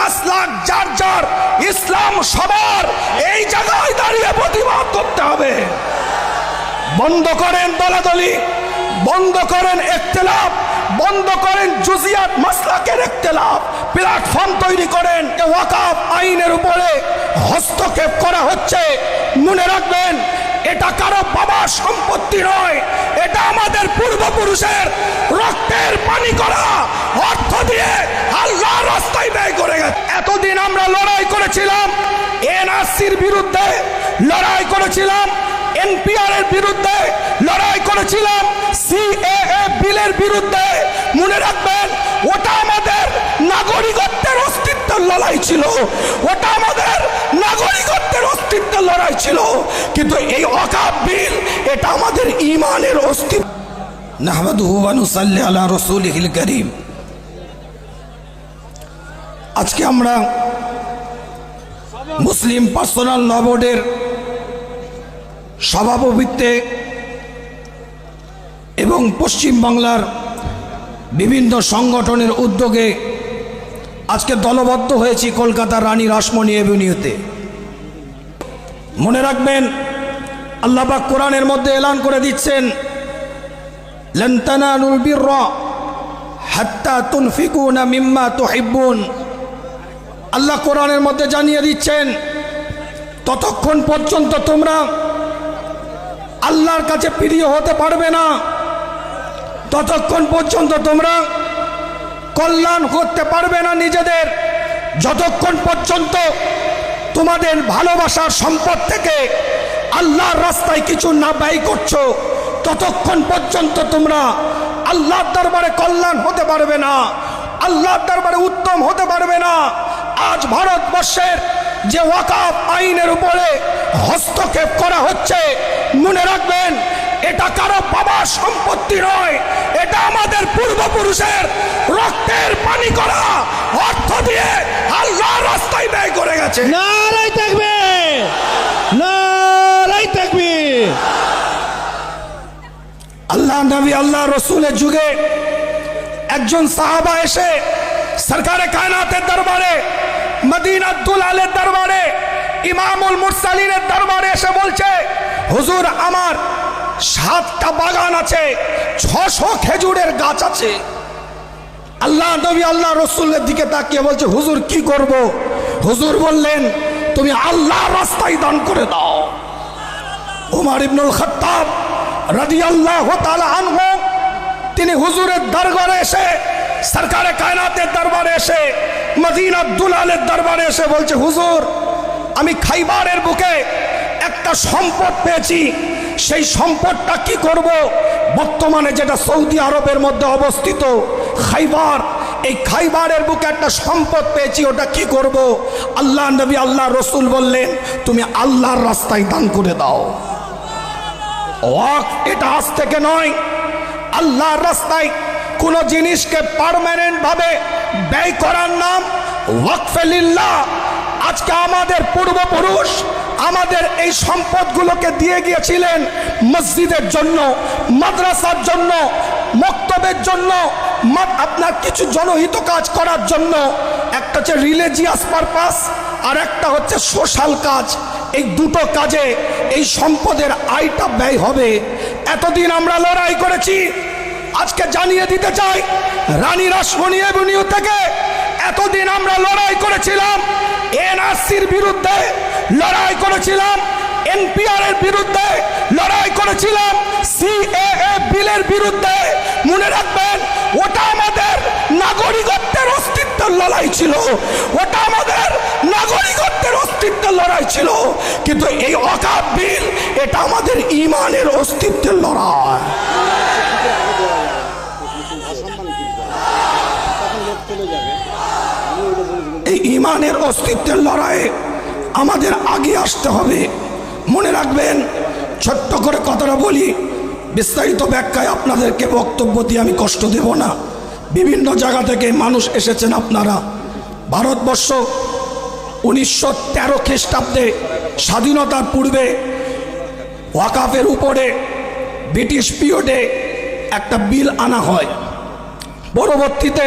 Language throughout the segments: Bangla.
মাসলাক যার যার ইসলাম সবার, এই জায়গায় দাঁড়িয়ে প্রতিবাদ করতে হবে। বন্ধ করেন দলাদলি, বন্ধ করেন একতেলাফ, বন্ধ করেন জুজিয়াত মাসলাকের একতেলাফ। প্ল্যাটফর্ম তৈরি করেন ওয়াকাফ আইনের উপরে হস্তক্ষেপ করা হচ্ছে। মনে রাখবেন, এটা কারও বাবার সম্পত্তি নয়, এটা আমাদের পূর্বপুরুষের রক্তের পানি করা, অর্থ দিয়ে আল্লাহ রাস্তায় ব্যয় করে গেছে এতদিন আমরা লড়াই করেছিলাম এনআরসির বিরুদ্ধে লড়াই করেছিলাম এনপিআর এর বিরুদ্ধে লড়াই করেছিলাম, সিএএ বিলের বিরুদ্ধে। মনে রাখবেন, ওটা আমাদের নাগরিকত্বের অস্তিত্বের লড়াই ছিল। ওটা আমাদের নাগরিকত্বের অস্তিত্বের লড়াই ছিল। কিন্তু এই অকাপ বিল, এটা আমাদের ইমানের অস্তিত্ব। নাহমাদুহু ওয়া নুসাল্লি আলা রাসূলিহিল কারীম। আজকে আমরা মুসলিম পার্সোনাল ল বোর্ডের সভাপতিত্বে এবং পশ্চিম বাংলার বিভিন্ন সংগঠনের উদ্যোগে আজকে দলবদ্ধ হয়েছি কলকাতার রানী রাসমণি এভিনিউতে। মনে রাখবেন, আল্লাপাক কোরআনের মধ্যে এলান করে দিচ্ছেন লন্তানানুল বিররা হাত্তা তুনফিকুনা মিম্মা তুহিব্বুন। আল্লাহ কোরআনের মধ্যে জানিয়ে দিচ্ছেন, ততক্ষণ পর্যন্ত তোমরা আল্লাহর কাছে প্রিয় হতে পারবে না। ততক্ষণ পর্যন্ত তোমরা কল্যাণ করতে পারবে না নিজেদের। যতক্ষণ পর্যন্ত তোমাদের ভালোবাসার সম্পদ থেকে আল্লাহর রাস্তায় কিছু না ব্যয় করছ, ততক্ষণ পর্যন্ত তোমরা আল্লাহর দরবারে কল্যাণ হতে পারবে না, আল্লাহর দরবারে উত্তম হতে পারবে না। আজ ভারতবর্ষের যে ওয়াকাফ আইনের উপরে হস্তক্ষেপ করা হচ্ছে মনে রাখবেন এটা কারও বাবার সম্পত্তি নয় এটা আমাদের পূর্বপুরুষের রক্তের পানি করা অর্থ দিয়ে আল্লাহ রাস্তায় ব্যয় করে গেছে। নারাই থাকবে নারাই থাকবে। আল্লাহ নবী আল্লাহ রসুলের যুগে একজন সাহাবা এসে সরকারে কায়নাতের দরবারে মদিনা দুলালের দরবারে, ইমামুল মুরসালিনের দরবারে এসে বলছে, হুজুর, আমার সাতটা বাগান আছে, ছশো খেজুরের গাছ আছে। আল্লাহ নবী, আল্লাহ রসুলের দিকে তাকিয়ে বলছে, হুজুর, কি করব? হুজুর বললেন, তুমি আল্লাহ রাস্তায় দান করে দাও। উমার ইবনুল খত্তাব তাআলা আনহু, তিনি হুজুরের দরবারে এসে, সরকারে কায়নাতের দরবারে এসে মদিনা আলের দরবারে এসে বলছে, হুজুর, আমি খাইবারের বুকে একটা সম্পদ পেয়েছি। সেই সম্পদটা কি করব? বর্তমানে যেটা সৌদি আরবের মধ্যে অবস্থিত, খাইবার, এই খাইবারের বুকে একটা সম্পদ পেয়েছি, ওটা কি করব? আল্লাহ নবী, আল্লাহ রসুল বললেন, তুমি আল্লাহর রাস্তায় দান করে দাও। এটা আজ থেকে নয়। আল্লাহর রাস্তায় কোনো জিনিসকে পার্মানেন্ট ভাবে ব্যয় করার নাম আজকে আমাদের পূর্বপুরুষ আমাদের এই সম্পদগুলোকে দিয়ে গিয়েছিলেন মসজিদের জন্য, মাদ্রাসার জন্য, মক্তবের জন্য আপনার কিছু জনহিত কাজ করার জন্য। একটা হচ্ছে রিলিজিয়াস পারপাস আর একটা হচ্ছে সোশ্যাল কাজ। এই দুটো কাজে এই সম্পদের আয়টা ব্যয় হবে। এতদিন আমরা লড়াই করেছি। আজকে জানিয়ে দিতে চাই, রানী রাসমণি থেকে এতদিন আমরা লড়াই করেছিলাম, এনআরসির বিরুদ্ধে লড়াই করেছিলাম এনপিআর এর বিরুদ্ধে লড়াই করেছিলাম, সিএএ বিলের বিরুদ্ধে। মনে রাখবেন, ওটা আমাদের নাগরিকত্বের অস্তিত্বের লড়াই ছিল। ওটা আমাদের নাগরিকত্বের অস্তিত্বের লড়াই ছিল। কিন্তু এই অকাপ বিল, এটা আমাদের ইমানের অস্তিত্বের লড়াই। এই ইমানের অস্তিত্বের লড়াইয়ে আমাদের আগে আসতে হবে। মনে রাখবেন, ছোট্ট করে কথাটা বলি, বিস্তারিত ব্যাখ্যায় আপনাদেরকে বক্তব্য দিয়ে আমি কষ্ট দেব না। বিভিন্ন জায়গা থেকে মানুষ এসেছেন আপনারা। ভারতবর্ষ উনিশশো তেরো খ্রিস্টাব্দে স্বাধীনতার পূর্বে ওয়াকাফের উপরে ব্রিটিশ পিরিয়ডে একটা বিল আনা হয়। পরবর্তীতে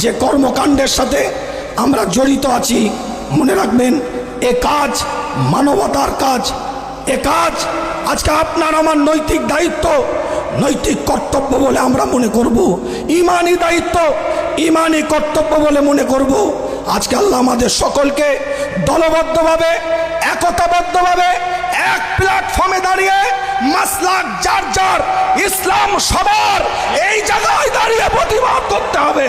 যে কর্মকাণ্ডের সাথে আমরা জড়িত আছি, মনে রাখবেন, এ কাজ মানবতার কাজ, এ কাজ আজকে আপনার আমার নৈতিক দায়িত্ব, নৈতিক কর্তব্য বলে আমরা মনে করব। ইমানি দায়িত্ব, ইমানি কর্তব্য বলে মনে করব। আজকে আল্লাহ আমাদের সকলকে দলবদ্ধভাবে, একতাবদ্ধভাবে এক প্ল্যাটফর্মে দাঁড়িয়ে মাসলাক যার যার ইসলাম সবার এই জায়গায় দাঁড়িয়ে প্রতিবাদ করতে হবে।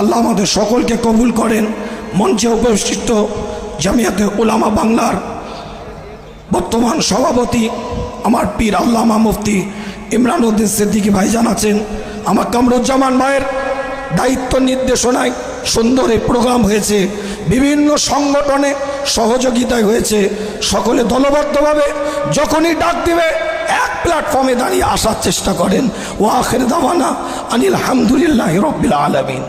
আল্লাহ আমাদের সকলকে কবুল করেন। মঞ্চে উপস্থিত জামিয়াতে ওলামা বাংলার বর্তমান সভাপতি, আমার পীর আল্লামা মুফতি ইমরান উদ্দিন সিদ্দিকী ভাই জানাচ্ছেন, আমার কামরুজ্জামান ভাইয়ের দায়িত্ব নির্দেশনায় সুন্দর এই প্রোগ্রাম হয়েছে। বিভিন্ন সংগঠনে সহযোগিতায় হয়েছে। সকলে দলবদ্ধভাবে যখনই ডাক দিবে প্ল্যাটফর্মে দাঁড়িয়ে আসার চেষ্টা করেন। ও আখের দাওয়ানা আনিল হামদুলিল্লাহ রব্বিল আলমিন।